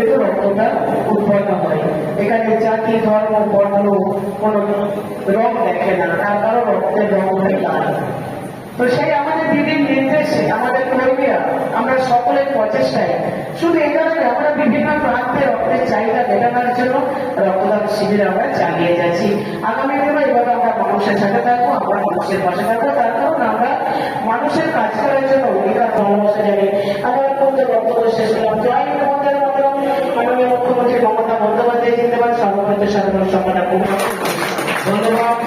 কিন্তু রক্তটা উৎপন্ন হয়। এখানে জাতি ধর্ম বর্ণ কোন রং দেখে না, তার কারণ রক্তের রং হয় লাল। তো সেই আমাদের দিদির নির্দেশে, আমাদের কর্মীরা আমরা সকলের প্রচেষ্টায়, শুধু কারণে আমরা বিভিন্ন প্রান্তে রক্তের চাহিদা মেটানোর জন্য রক্তদান শিবির আমরা চালিয়ে যাচ্ছি। আগামী দিনে এভাবে আমরা মানুষের সাথে থাকব, আমরা মানুষের পাশে থাকব, তার কারণ আমরা মানুষের কাজ করার জন্য অধিকার ভালোবাসা জানি। আমার বন্ধু বক্তব্য শেষ করলাম, জয় হিন্দ সাধারণ সম্পাদক ধন্যবাদ।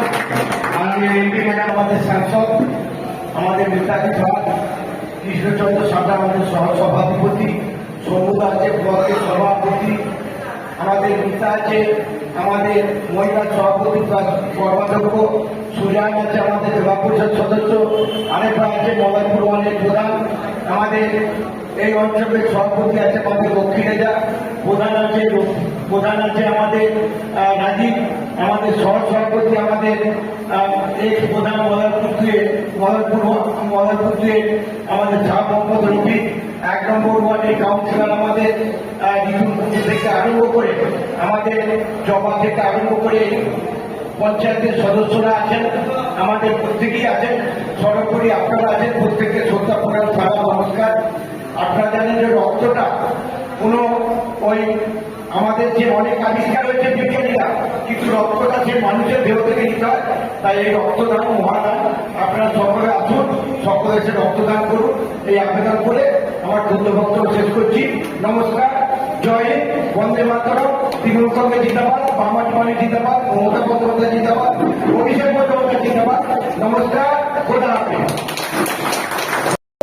মাননীয় এমপি ম্যাডাম, আমাদের সাংসদ, আমাদের নেতাজি সভা কৃষ্ণচন্দ্র সাঁতরা আমাদের সহ সভাধিপতি সৌমদা আছে ব্লকের সভাপতি, আমাদের নেতা আছে, আমাদের মহিলা সভাপতি কর্মাধ্যক্ষ সুজান আছে, আমাদের জেলা পরিষদ সদস্য আরেকটা আছে মদনপুর ওয়ানের প্রধান, আমাদের এই অঞ্চলের সভাপতি আছে আমাদের দক্ষিণেজা প্রধান আছে প্রধান আছে আমাদের রাজীব, আমাদের সহ সভাপতি, আমাদের এক প্রধান মদনপুরে মদনপুর মদনপুরে আমাদের শাহ মোহাম্মদ এক নম্বর ওয়ার্ডের কাউন্সিলর আমাদের থেকে আরম্ভ করে আমাদের জবা থেকে আরম্ভ করে পঞ্চায়েতের সদস্যরা আছেন, আমাদের প্রত্যেকেই আছেন সর্বোপরি আপনারা আছেন, প্রত্যেককে শ্রদ্ধা প্রদান সারা নমস্কার। আপনারা জানেন যে রক্তটা কোনো ওই আমাদের যে অনেক আবিষ্কার হয়েছে বিজ্ঞানীরা কিছু রক্তটা যে মানুষের দেহ থেকে নিতে হয়, তাই এই রক্তদান মহাদান, আপনারা সকলে আসুন, সকলে এসে রক্তদান করুন, এই আবেদন করে আমার ধন্য বক্তব্য শেষ করছি। নমস্কার, জয় বন্দে মাতরম তৃণমূল কংগ্রেস জিন্দাবাদ বামাটি মানে জিন্দাবাদ, মমতা বন্দ্যোপাধ্যায় জিন্দাবাদ, অভিষেক বন্দ্যোপাধ্যায় জিন্দাবাদ। নমস্কার, খোদা হাফেজ।